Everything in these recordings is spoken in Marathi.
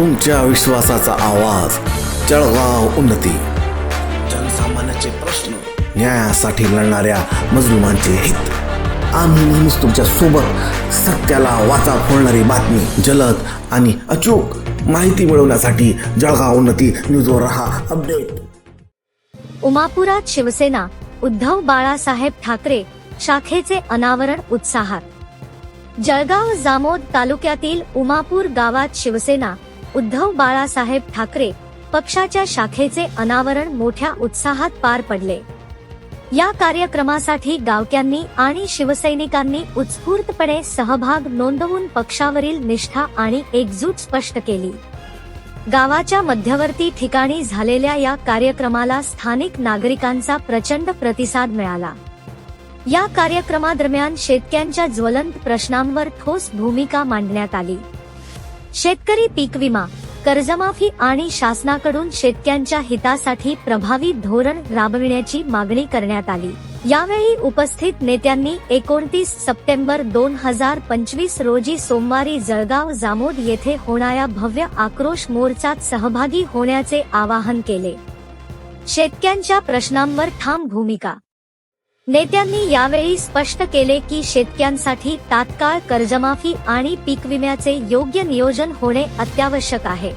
तुमच्या विश्वासाचा आवाज. जळगाव उन्नती. जनसामान्याचे प्रश्न न्यायासाठी लढणाऱ्या मजलुमांचे हित. आम्ही नेहमीच तुमच्यासोबत सत्याला वाचा फोडणारी बातमी जलद आणि अचूक माहिती मिळवण्यासाठी जळगाव उन्नती न्यूजवर रहा अपडेट. उमापुरात शिवसेना उद्धव बाळासाहेब ठाकरे शाखेचे अनावरण उत्साहात. जळगाव जामोद तालुक्यातील उमापूर गावात शिवसेना उद्धव बाळासाहेब ठाकरे पक्षाच्या शाखेचे अनावरण मोठ्या उत्साहात पार पडले. या कार्यक्रमासाठी गावक्यांनी आणि शिवसैनिकांनी उत्स्फूर्तपणे सहभाग नोंदवून पक्षावरील निष्ठा आणि एकजूट स्पष्ट केली. गावाच्या मध्यवर्ती ठिकाणी झालेल्या या कार्यक्रमाला स्थानिक नागरिकांचा प्रचंड प्रतिसाद मिळाला. या कार्यक्रमादरम्यान शेतकऱ्यांच्या ज्वलंत प्रश्नांवर ठोस भूमिका मांडण्यात आली. शेतकरी पीक विमा कर्जमाफी आणि शासनाकडून शेतकऱ्यांच्या हितासाठी प्रभावी धोरण राबविण्याची मागणी करण्यात आली. यावेळी उपस्थित नेत्यांनी एकोणतीस सप्टेंबर दोन हजार पंचवीस रोजी सोमवारी जळगाव जामोद येथे होणाऱ्या भव्य आक्रोश मोर्चात सहभागी होण्याचे आवाहन केले. शेतकऱ्यांच्या प्रश्नांवर ठाम भूमिका नेत्यांनी यावेळी स्पष्ट केले की शेतकऱ्यांसाठी तात्काळ कर्जमाफी आणि पीक विम्याचे योग्य नियोजन होणे अत्यावश्यक आहे.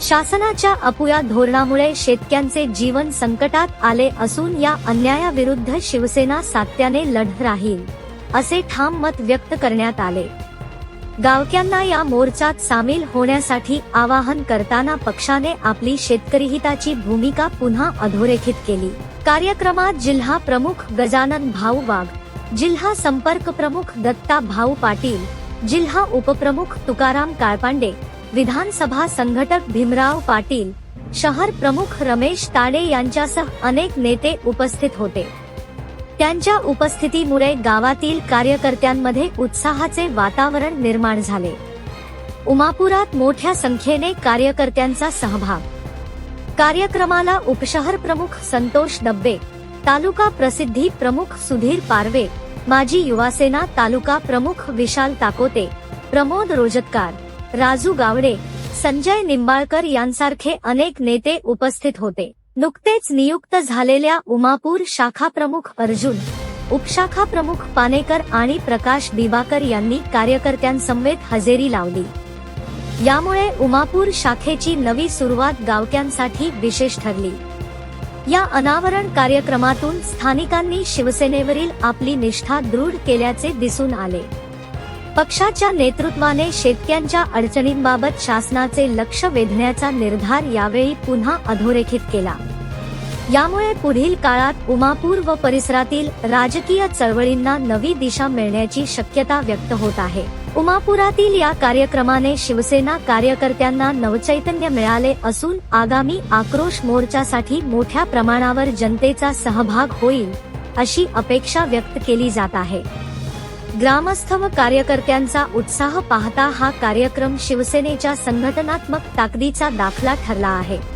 शासनाच्या अपुया धोरणामुळे शेतकऱ्यांचे जीवन संकटात आले असून या अन्यायाविरुद्ध शिवसेना सातत्याने लढ राहील असे ठाम मत व्यक्त करण्यात आले. गावक्यांना या मोर्चात सामील होण्यासाठी आवाहन करताना पक्षाने आपली शेतकरी हिताची भूमिका पुन्हा अधोरेखित केली. कार्यक्रमात जिल्हा प्रमुख गजानन भाऊ वाघ जिल्हा संपर्क प्रमुख दत्ता भाऊ पाटील जिल्हा उपप्रमुख तुकाराम काळपांडे विधानसभा संघटक भीमराव पाटील शहर प्रमुख रमेश ताडे यांच्यासह अनेक नेते उपस्थित होते. त्यांच्या उपस्थितीमुळे गावातील कार्यकर्त्यांमध्ये उत्साहाचे वातावरण निर्माण झाले. उमापुरात मोठ्या संख्येने कार्यकर्त्यांचा सहभाग कार्यक्रमाला उपशहर प्रमुख संतोष डब्बे तालुका प्रसिद्धी प्रमुख सुधीर पारवे माजी युवासेना तालुका प्रमुख विशाल ताकोते प्रमोद रोजतकार राजू गावडे संजय निंबाळकर यांसारखे अनेक नेते उपस्थित होते. नुकतेच नियुक्त झालेल्या उमापूर शाखा प्रमुख अर्जुन उपशाखा प्रमुख पानेकर आणि प्रकाश दिवाकर यांनी कार्यकर्त्यांसमवेत हजेरी लावली. यामुळे उमापूर शाखेची नवी सुरुवात गावक्यांसाठी विशेष ठरली. या अनावरण कार्यक्रमातून स्थानिकांनी शिवसेनेवरील आपली निष्ठा दृढ केल्याचे दिसून आले. पक्षाच्या नेतृत्वाने शेतकऱ्यांच्या अडचणींबाबत शासनाचे लक्ष वेधण्याचा निर्धार यावेळी पुन्हा अधोरेखित केला. यामुळे पुढील काळात उमापूर व परिसरातील राजकीय चळवळींना नवी दिशा मिळण्याची शक्यता व्यक्त होत आहे. उमापुरातील या कार्यक्रमाने शिवसेना कार्यकर्त्यांना नवचैतन्य मिळाले असून आगामी आक्रोश मोर्चासाठी मोठ्या प्रमाणावर जनतेचा सहभाग होईल अशी अपेक्षा व्यक्त केली जात आहे. ग्रामस्थ व कार्यकर्त्यांचा उत्साह पाहता हा कार्यक्रम शिवसेनेच्या संघटनात्मक ताकदीचा दाखला ठरला आहे.